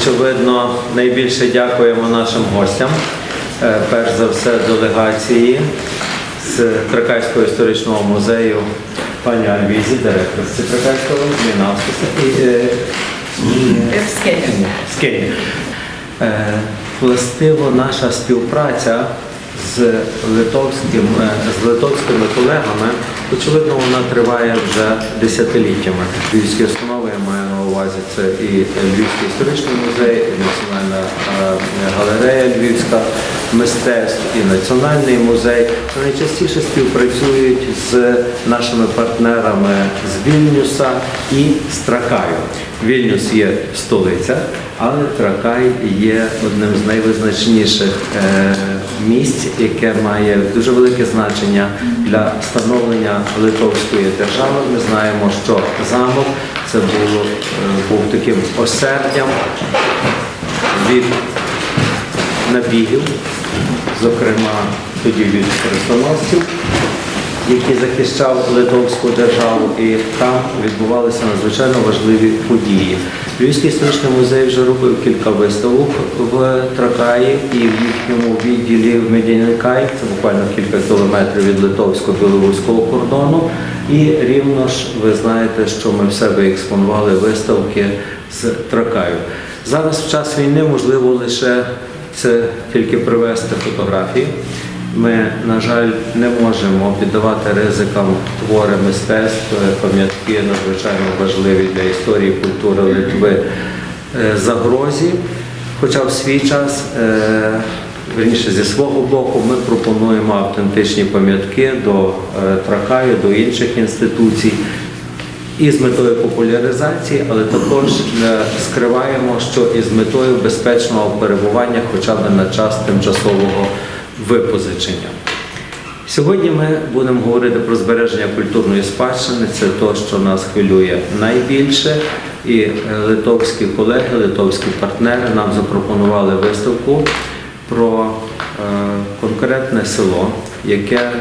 очевидно, найбільше дякуємо нашим гостям. Е, Перш за все, делегації з Тракайського історичного музею пані Альвізі, директор з Тракайського, Мінавського е. Е, Властиво наша співпраця з литовським, з литовськими колегами, очевидно, вона триває вже десятиліттями. Львівські маю на увазі, це і Львівський історичний музей, і Національна галерея Львівська мистецтв, і Національний музей. Найчастіше співпрацюють з нашими партнерами з Вільнюса і з Тракаю. Вільнюс є столиця, але Тракай є одним з найвизначніших е, місць, яке має дуже велике значення для становлення Литовської держави. Ми знаємо, що замок це було, е, був таким осердям від набігів, зокрема тоді від хрестоносців, який захищав Литовську державу, і там відбувалися надзвичайно важливі події. Львівський історичний музей вже робив кілька виставок в Тракаї і в їхньому відділі в Медіникай, це буквально кілька кілометрів від литовсько-білоруського кордону. І рівно ж ви знаєте, що ми в себе експонували виставки з Тракаю. Зараз в час війни можливо лише це тільки привезти фотографії. Ми, на жаль, не можемо піддавати ризикам твори мистецтв, пам'ятки надзвичайно важливі для історії культури Литви е, загрозі. Хоча в свій час, е, верніше зі свого боку, ми пропонуємо автентичні пам'ятки до е, Тракаю, до інших інституцій і з метою популяризації, але також скриваємо, що і з метою безпечного перебування хоча б на час тимчасового випозичення. Сьогодні ми будемо говорити про збереження культурної спадщини. Це те, що нас хвилює найбільше. І е, литовські колеги, литовські партнери нам запропонували виставку про е, конкретне село, яке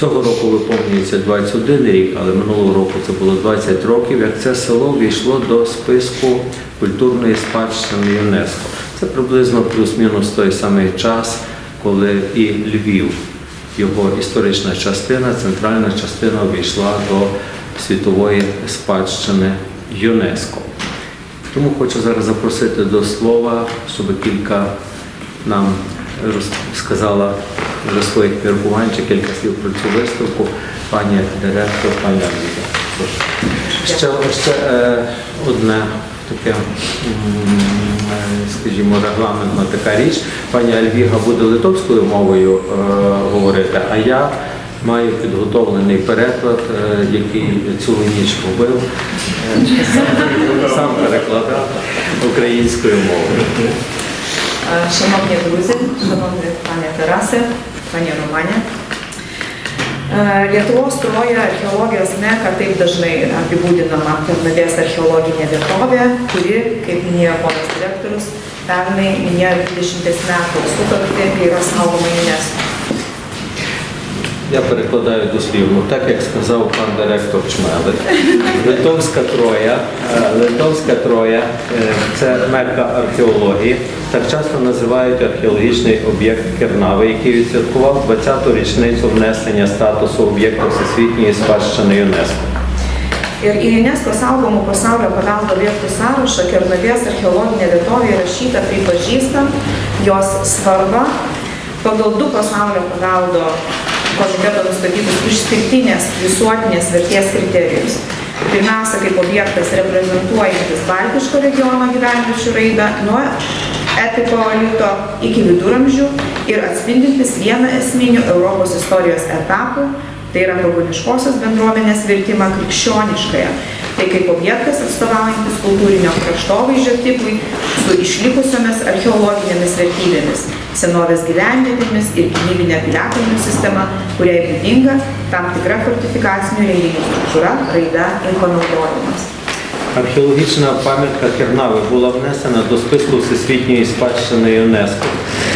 Цього року виповнюється 21 рік, але минулого року це було 20 років, як це село війшло до списку культурної спадщини ЮНЕСКО. Це приблизно плюс-мінус той самий час, коли і Львів, його історична частина, центральна частина війшла до світової спадщини ЮНЕСКО. Тому хочу зараз запросити до слова, щоб кілька нам сказала вже своїх міркувань чи кілька слів про цю виставку. Пані директор, пані Аліда. Ще, ще е, одне таке, скажімо, регламентна така річ. Пані Альвіга буде литовською мовою е, говорити, а я маю підготовлений переклад, е, який цілу ніч робив. Е, сам- перекладав українською мовою. Шановні друзі, шановні пані Тарасе, пані Романі. Е, Lietuvos troja archeologijos meka taip dažnai apibūdinama Kernavės archeologinė vietovė, kuri, kaip minėjo ponas direktorius, 20 metų sutartį ir yra saugoma Я перекладаю дослівно, так як сказав пан директор Чмелик. Литовська троя, е, Литовська троя е, це мекка археології. Так часто називають археологічний об'єкт Кернави, який відсвяткував 20-ту річницю внесення статусу об'єкта всесвітньої спадщини ЮНЕСКО. Ir į UNESCO saugomų pasaulio paveldo vietų sąrašą Kernavės archeologinė vietovė įrašyta pripažįstant jos svarbą pagal du pasaulio paveldo komiteto nustatytus išskirtinės visuotinės vertės kriterijus. Pirmiausia, kaip objektas reprezentuojantis Baltiško regiono gyvenviečių raidą nuo epipaleolito iki viduramžių ir atspindintis vieną esminių Europos istorijos etapų tai yra pagoniškosios bendruomenės virtimą krikščioniškąją. Tai kaip objektas atstovaujantis kultūrinio kraštovaizdžio tipui su išlikusiomis archeologinėmis vertybėmis, senovės gyvenvietėmis ir gynybinė piliakalnių sistema, kuriai būdinga tam tikra fortifikacinių renginių struktūra, raida ir panaudojimas. Археологічна пам'ятка Кернави була внесена до списку Всесвітньої спадщини ЮНЕСКО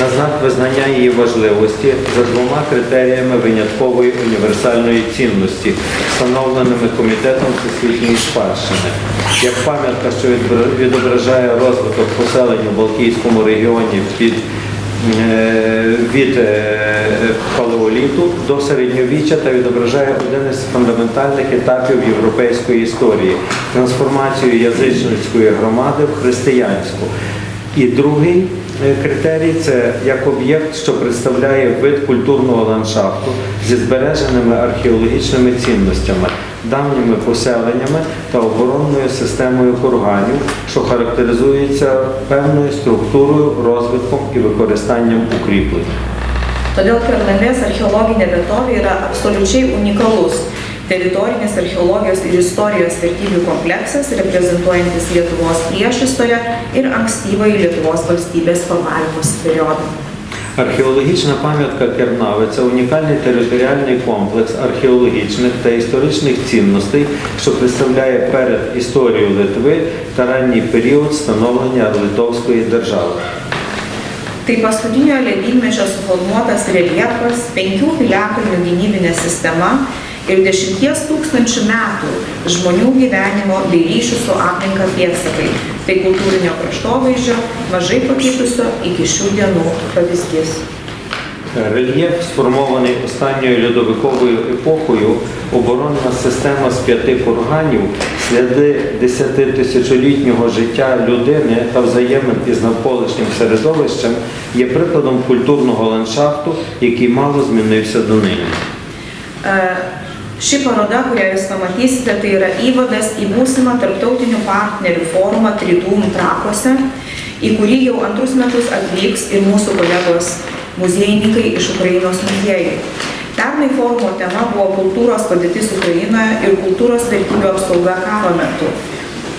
на знак визнання її важливості за двома критеріями виняткової універсальної цінності, встановленими Комітетом Всесвітньої спадщини. Як пам'ятка, що відображає розвиток поселення в Балтійському регіоні під від е, палеоліту до середньовіччя та відображає один із фундаментальних етапів європейської історії трансформацію язичницької громади в християнську. І другий е, критерій це як об'єкт, що представляє вид культурного ландшафту зі збереженими археологічними цінностями, давніми поселеннями та оборонною системою курганів, що характеризується певною структурою, розвитком і використанням укріплень. Todėl Kernavės archeologinė vietovė yra absoliučiai unikalus teritorinės archeologijos ir istorijos vertybių kompleksas, reprezentuojantis Lietuvos priešistorę ir ankstyvąjį Lietuvos valstybės formavimosi periodą. Археологічна пам'ятка Кернави це унікальний територіальний комплекс археологічних та історичних цінностей, що представляє перед історією Литви та ранній період становлення Литовської держави. Tai paskutinio ledynmečio suformuotas reljefas, penkių piliakalnių gynybinė sistema ir dešimties tūkstančių metų žmonių gyvenimo bei ryšių su aplinka pėdsakai. Tai kultūrinio kraštovaizdžio, mažai pakitusio iki šių dienų pavyzdys. Рельєф сформований останньою льодовиковою епохою, оборонна система з п'яти курганів, сліди десятитисячолітнього життя людини та взаємин із навколишнім середовищем є прикладом культурного ландшафту, який мало змінився до нині. E, Ši paroda, kurią jūs pamatysite, tai yra įvadas į būsimą tarptautinių partnerių forumą Tridūm trakuose, į kurį jau antrus metus atvyks ir mūsų kolegos muziejininkai iš Ukrainos muziejų. Pernai forumo tema buvo kultūros padėtis Ukrainoje ir kultūros vertybių apsauga karo metu.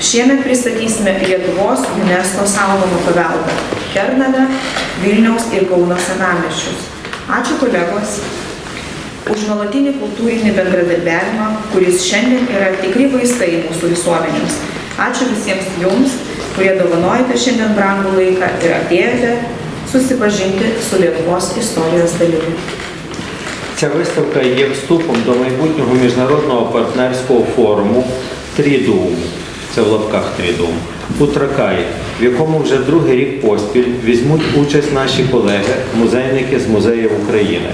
Šiemet pristatysime Lietuvos UNESCO saugomą paveldą - Kernavę, Vilniaus ir Kauno senamiesčius. Ačiū kolegos už nuolatinį kultūrinį bendradarbiavimą, kuris šiandien yra tikri vaistai mūsų visuomenėms. Ačiū visiems jums, kurie dovanojate šiandien brangų laiką ir atėjote susipažinti su Lietuvos istorijos dalimi. Ця виставка є вступом до майбутнього міжнародного партнерського форуму Трідум. Це в лапках Трідум У Тракаї, в якому вже другий рік поспіль візьмуть участь наші колеги, музейники з музеїв України.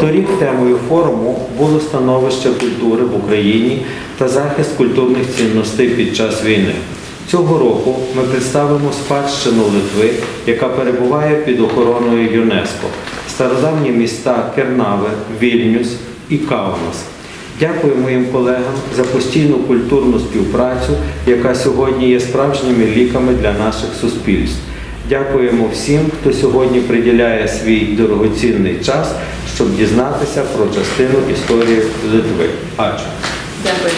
Торік темою форуму було становище культури в Україні та захист культурних цінностей під час війни. Цього року ми представимо спадщину Литви, яка перебуває під охороною ЮНЕСКО, стародавні міста Кернави, Вільнюс і Каунас. Дякую моїм колегам за постійну культурну співпрацю, яка сьогодні є справжніми ліками для наших суспільств. Дякуємо всім, хто сьогодні приділяє свій дорогоцінний час, щоб дізнатися про частину історії Литви. Ачу. Dėkui.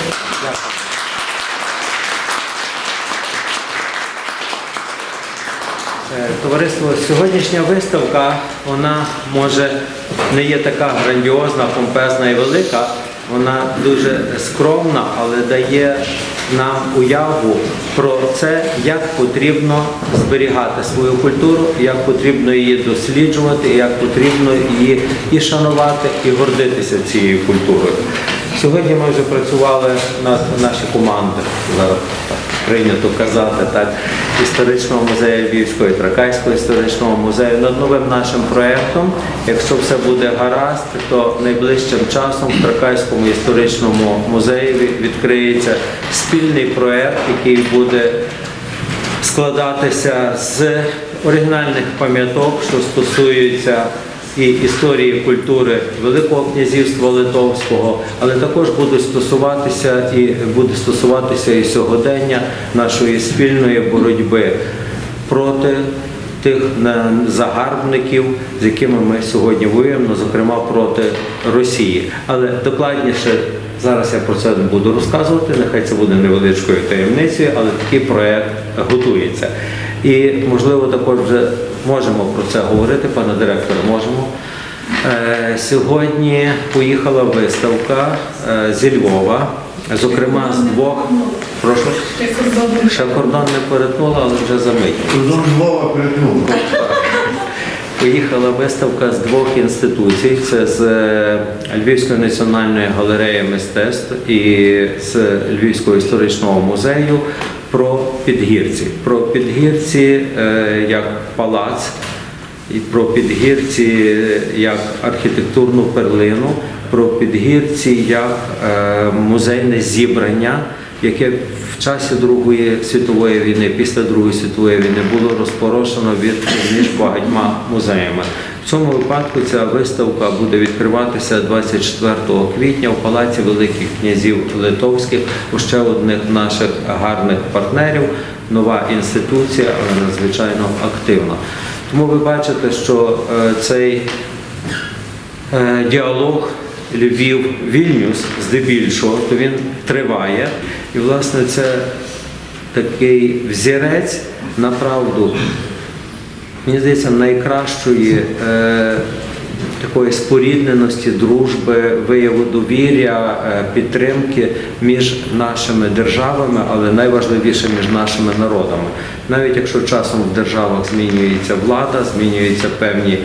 Е, Товариство, сьогоднішня виставка, вона може не є така грандіозна, помпезна і велика. Вона дуже скромна, але дає нам уяву про це, як потрібно зберігати свою культуру, як потрібно її досліджувати, як потрібно її і шанувати, і гордитися цією культурою. Сьогодні ми вже працювали над наші команди, зараз так прийнято казати, так, історичного музею Львівського і Тракайського історичного музею над новим нашим проєктом. Якщо все буде гаразд, то найближчим часом в Тракайському історичному музеї відкриється спільний проєкт, який буде складатися з оригінальних пам'яток, що стосуються і історії культури Великого князівства Литовського, але також буде стосуватися і буде стосуватися і сьогодення нашої спільної боротьби проти тих загарбників, з якими ми сьогодні воюємо, ну, зокрема проти Росії. Але докладніше зараз я про це не буду розказувати. Нехай це буде невеличкою таємницею, але такий проект готується. І можливо також вже можемо про це говорити, пане директоре, можемо. Е, Сьогодні поїхала виставка е, зі Львова, зокрема з двох Прошу. Ще кордон не перетнула, але вже за мить. Кордон Львова перетнув. Поїхала виставка з двох інституцій: це з е, Львівської національної галереї мистецтв і з Львівського історичного музею про підгірці. Про підгірці е, як палац, і про підгірці як архітектурну перлину, про підгірці як е, музейне зібрання, яке в часі Другої світової війни, після Другої світової війни було розпорошено від між багатьма музеями. В цьому випадку ця виставка буде відкриватися 24 квітня в Палаці Великих князів Литовських у ще одних наших гарних партнерів. Нова інституція, але надзвичайно активна. Тому ви бачите, що е, цей е, діалог Львів Вільнюс здебільшого, то він триває. І, власне, це такий взірець направду, мені здається, найкращої е, такої спорідненості, дружби, вияву довір'я, е, підтримки між нашими державами, але найважливіше між нашими народами. Навіть якщо часом в державах змінюється влада, змінюються певні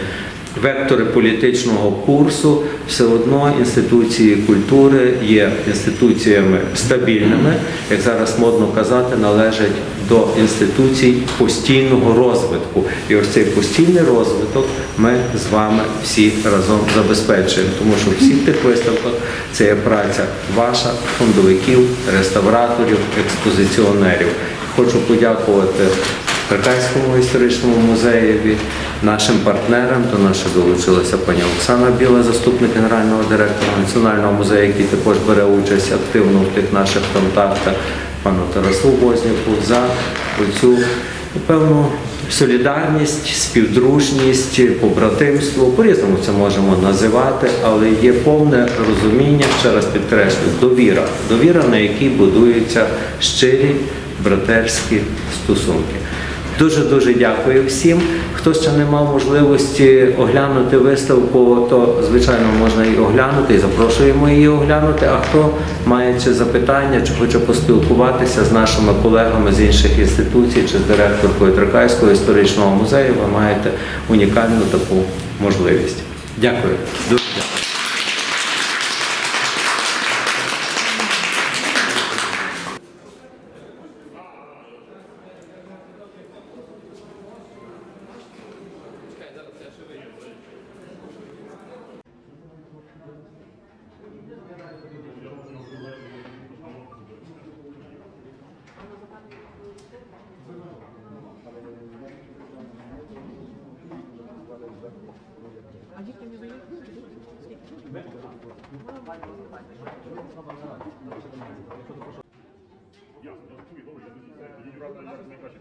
вектори політичного курсу, все одно інституції культури є інституціями стабільними, як зараз модно казати, належать до інституцій постійного розвитку. І ось цей постійний розвиток ми з вами всі разом забезпечуємо, тому що всі в тих виставках це є праця ваша, фондовиків, реставраторів, експозиціонерів. Хочу подякувати Каркайському історичному музеєві, нашим партнерам, до нас долучилася пані Оксана Біла, заступник генерального директора Національного музею, який також бере участь активно в тих наших контактах, пану Тарасу Возняку за цю певну солідарність, співдружність, побратимство. По-різному це можемо називати, але є повне розуміння, ще раз підкреслю, довіра. Довіра, на якій будуються щирі братерські стосунки. Дуже дуже дякую всім. Хто ще не мав можливості оглянути виставку, то звичайно можна її оглянути і запрошуємо її оглянути. А хто має чи запитання, чи хоче поспілкуватися з нашими колегами з інших інституцій чи з директоркою Тракайського історичного музею, ви маєте унікальну таку можливість. Дякую. Дуже дякую. Ясно, чую, добре, я тоді все, тоді разом найкраще.